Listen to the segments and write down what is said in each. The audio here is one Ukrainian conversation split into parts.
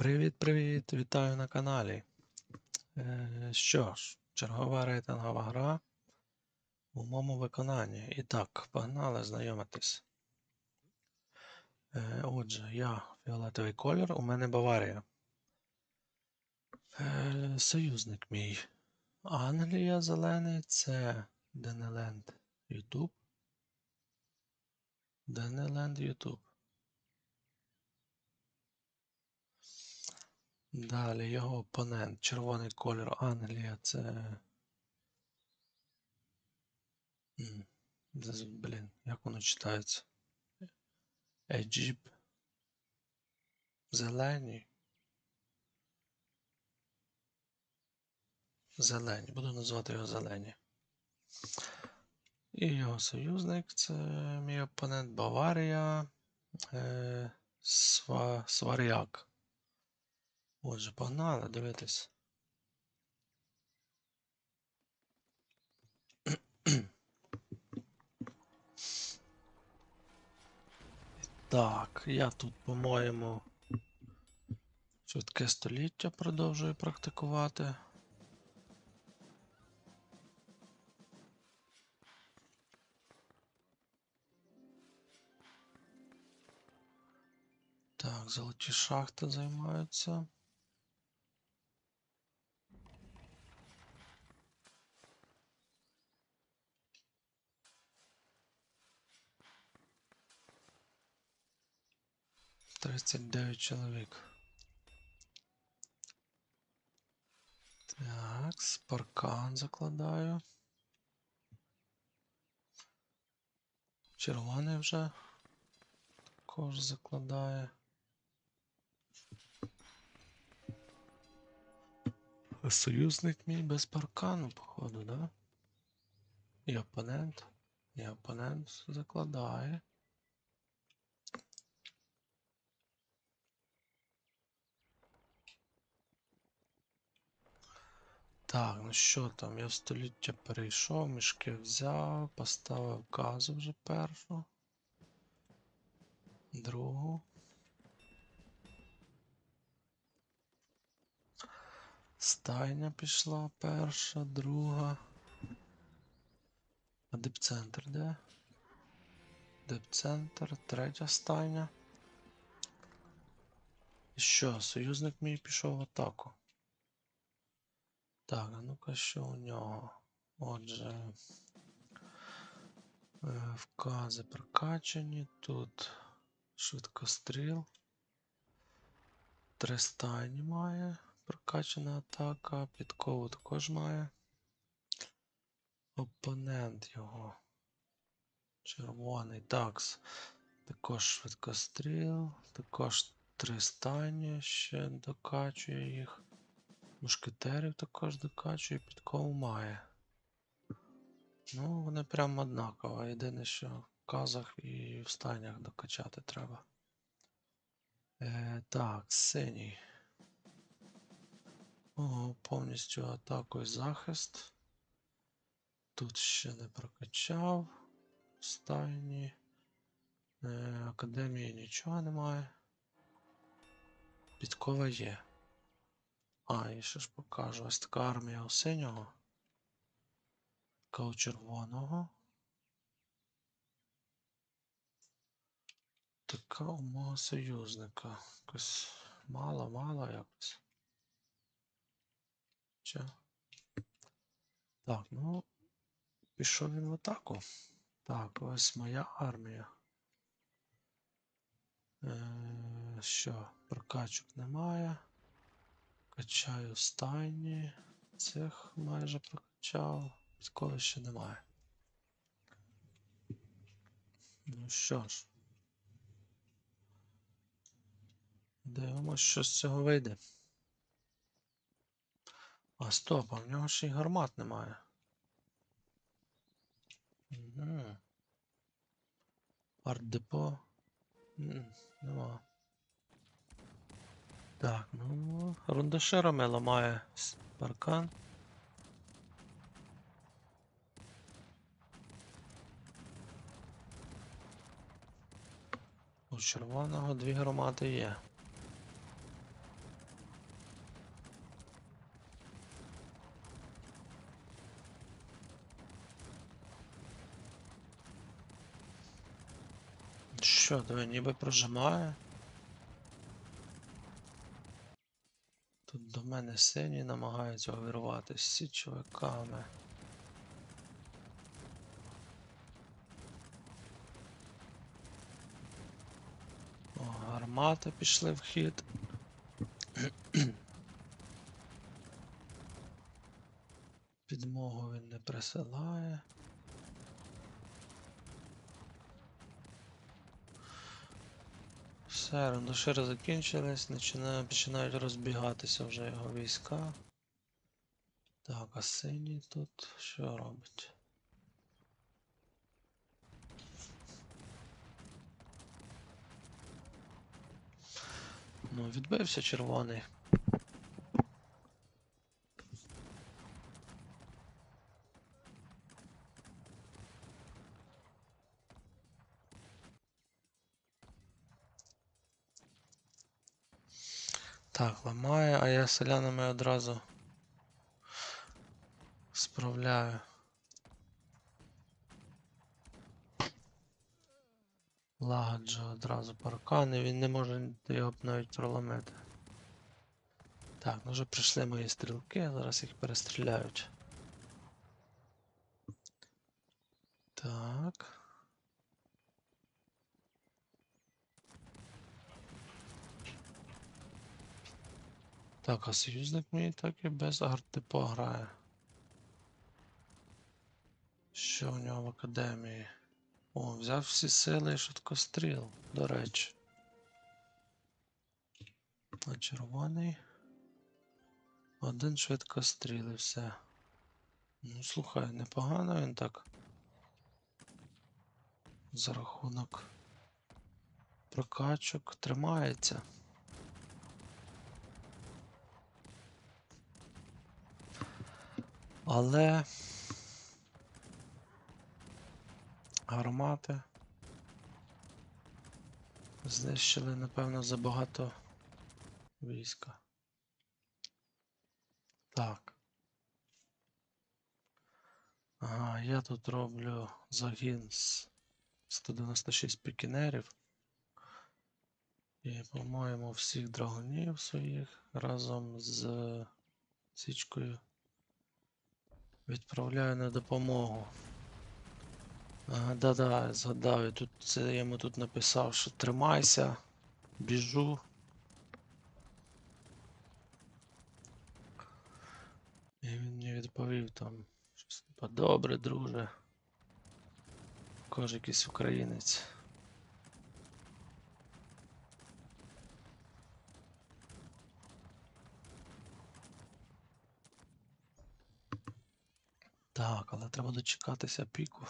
Привіт-привіт! Вітаю на каналі. Е, що ж, чергова рейтингова гра у моєму виконанні. І так, погнали знайомитись. Е, отже, я фіолетовий колір, у мене Баварія. Е, союзник мій. Англія зелений це Денеленд Ютуб. Денеленд Ютуб. Далі його опонент, червоний колір Англія, це. Блін, як воно читається? Еджіп. Зелені. Зелені. Буду називати його зелені. І його союзник це мій опонент Баварія. Е, Сва, Сваряк. Отже, погнали дивитись. Так, я тут, по-моєму, швидке століття продовжую практикувати. Так, золоті шахти займаються. Тридцять дев'ять чоловік. Так, паркан закладаю. Червоний вже також закладає. Союзник мій без паркану, походу, да? І опонент. І опонент закладає. Так, ну що там? Я в століття перейшов, мішки взяв, поставив газу вже першу. Другу. Стайня пішла перша, друга. А депцентр де? Депцентр, третя стайня. І що, союзник мій пішов в атаку. Так, а ну-ка, що у нього? Отже. е, Вкази прокачані. Тут швидкостріл. Три стайні має. Прокачана атака. Підкову також має. Опонент його. Червоний такс. Також швидкостріл. Також три. Ще докачує їх. Мушкетерів також докачує, підкову має. Ну, вони прям однаково. Єдине, що в казах і в стайнях докачати треба. Е, так, синій. О, повністю атаку і захист. Тут ще не прокачав. Стайні. Е, академії нічого немає. Підкова є. А, і ще ж покажу. Ось така армія у синього. Така у червоного. Така у мого союзника. Якось мало-мало якось. Чи? Так, ну. Пішов він в атаку. Так, ось моя армія. Е, що, прокачок немає. Качаю стайні. Цих майже прокачав. Підкови ще немає. Ну що ж. Дивимось, що з цього вийде. А стоп, а в нього ще й гармат немає. Угу. Арт-депо. Нема. Так, ну, рундашерами ламає паркан. У червоного дві громади є. Що, то ніби прожимає? Мене сині намагаються увірватися з січовиками. О, гармати пішли в хід. Підмогу він не присилає. Все, рандошири закінчились, починають розбігатися вже його війська. Так, а синій тут що робить? Ну, відбився червоний. Селянами одразу справляю. Лагоджу одразу паркани, він не може його навіть проломити. Так, ну вже прийшли мої стрілки, зараз їх перестріляють. Так. Так, а союзник мій так і без артипо грає. Що в нього в академії? О, взяв всі сили і швидкостріл, до речі. А червоний. Один швидкостріл і все. Ну, слухай, непогано він так. За рахунок прокачок тримається. Але гармати знищили, напевно, забагато війська. Так. Ага, я тут роблю загін з 196 пікінерів. І, по-моєму, всіх драгунів своїх разом з січкою відправляю на допомогу. Ага, да-да, згадав, я тут це я йому тут написав, що тримайся, біжу. І він мені відповів там щось добре, друже. Кож якийсь українець. Так, але треба дочекатися піку.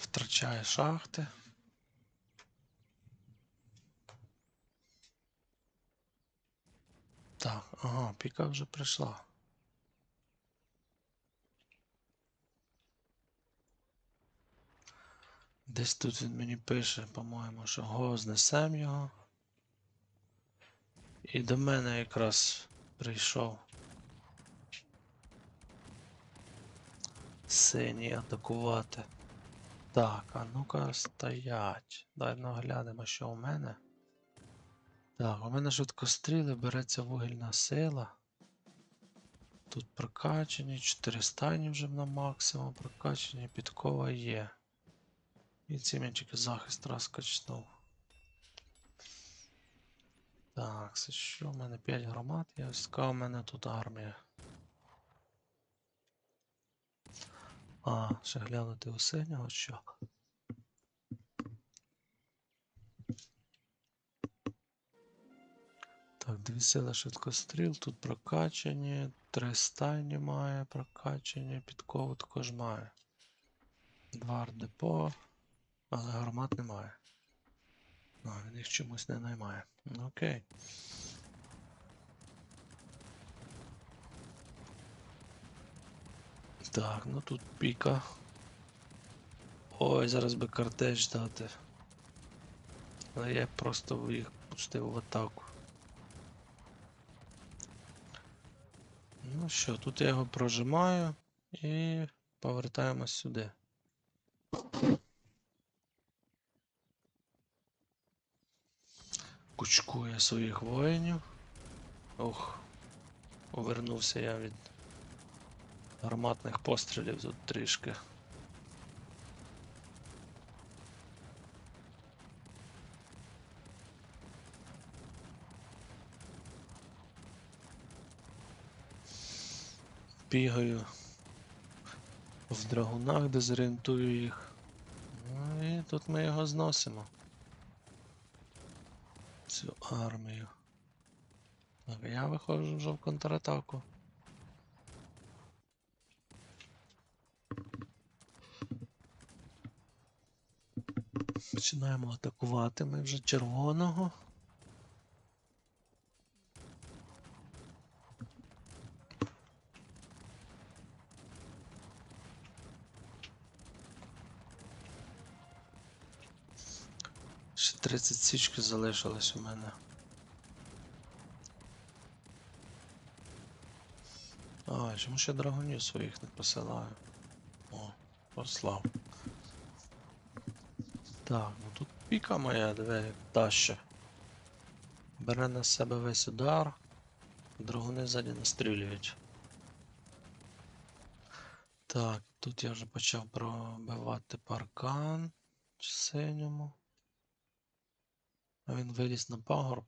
Втрачає шахти. Так, піка вже прийшла. Десь тут він мені пише, по-моєму, що го знесем його. І до мене якраз прийшов. Синій атакувати. Так, а ну-ка стоять. Дай наглянемо, що у мене. Так, у мене швидкостріли, береться вугільна сила. Тут прокачані, 4 стані вже на максимум прокачані, підкова є. І цим я тільки захист раз качнув. Так, це що? У мене 5 громад, є ось така у мене тут армія. А, ще глянути у синього що. Дві сили швидкостріл, тут прокачані, три стайні має прокачані, підкову також має. Два ардепо, але гармат немає. А, він їх чомусь не наймає. Ну, Окей. Так, ну тут піка. Ой, зараз би картеж дати. Але я просто їх пустив в атаку. Ну що, тут я його прожимаю і повертаємось сюди. Кучкує своїх воїнів. Ох, повернувся я від гарматних пострілів тут трішки. Бігаю в драгунах, дезорієнтую їх. Ну і тут ми його зносимо. Цю армію. Так, я виходжу вже в контратаку. Починаємо атакувати ми вже червоного. Ще 30 січки залишилось у мене. А, чому ще драгонів своїх не посилаю? О, послав. Так, ну тут піка моя, диви, таща. Бере на себе весь удар. Драгуни ззаді настрілюють. Так, тут я вже почав пробивати паркан в синьому. А він виліз на пагорб.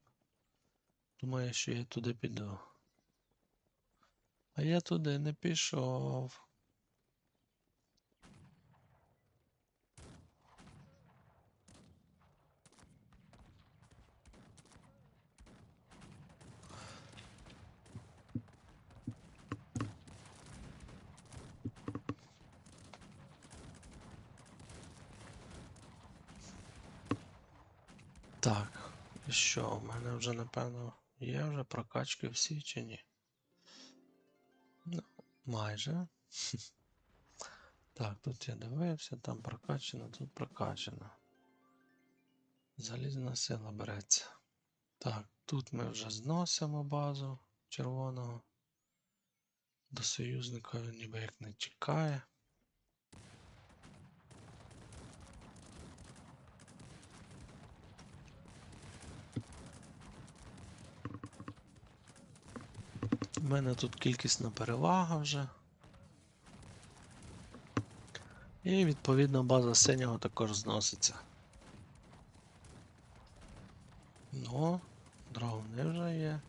Думаю, що я туди піду. А я туди не пішов. Так, і що, у мене вже напевно є вже прокачки всі чи ні? Ну, майже. Так, тут я дивився, там прокачано, тут прокачано. Залізна сила береться. Так, тут ми вже зносимо базу червоного. До союзника він ніби як не чекає. У мене тут кількісна перевага вже. І відповідно база синього також зноситься. Ну, драгуни вже є.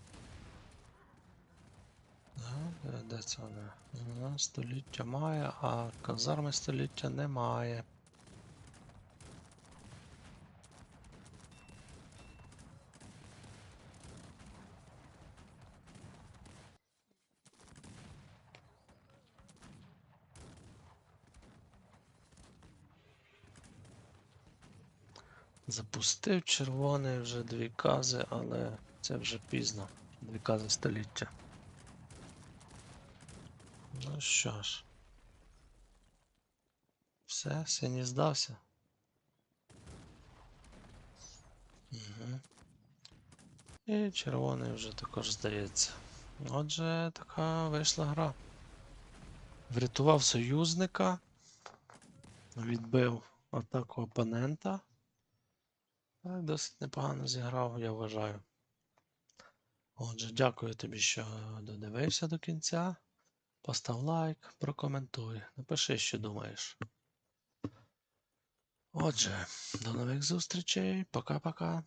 Де, це? Вона століття має, а казарми століття немає. Запустив червоний вже дві кази, але це вже пізно. Дві кази століття. Ну що ж. Все, синій здався. Угу. І червоний вже також здається. Отже, така вийшла гра. Врятував союзника, відбив атаку опонента. Так, досить непогано зіграв, я вважаю. Отже, дякую тобі, що додивився до кінця. Постав лайк, прокоментуй, напиши, що думаєш. Отже, до нових зустрічей. Пока-пока.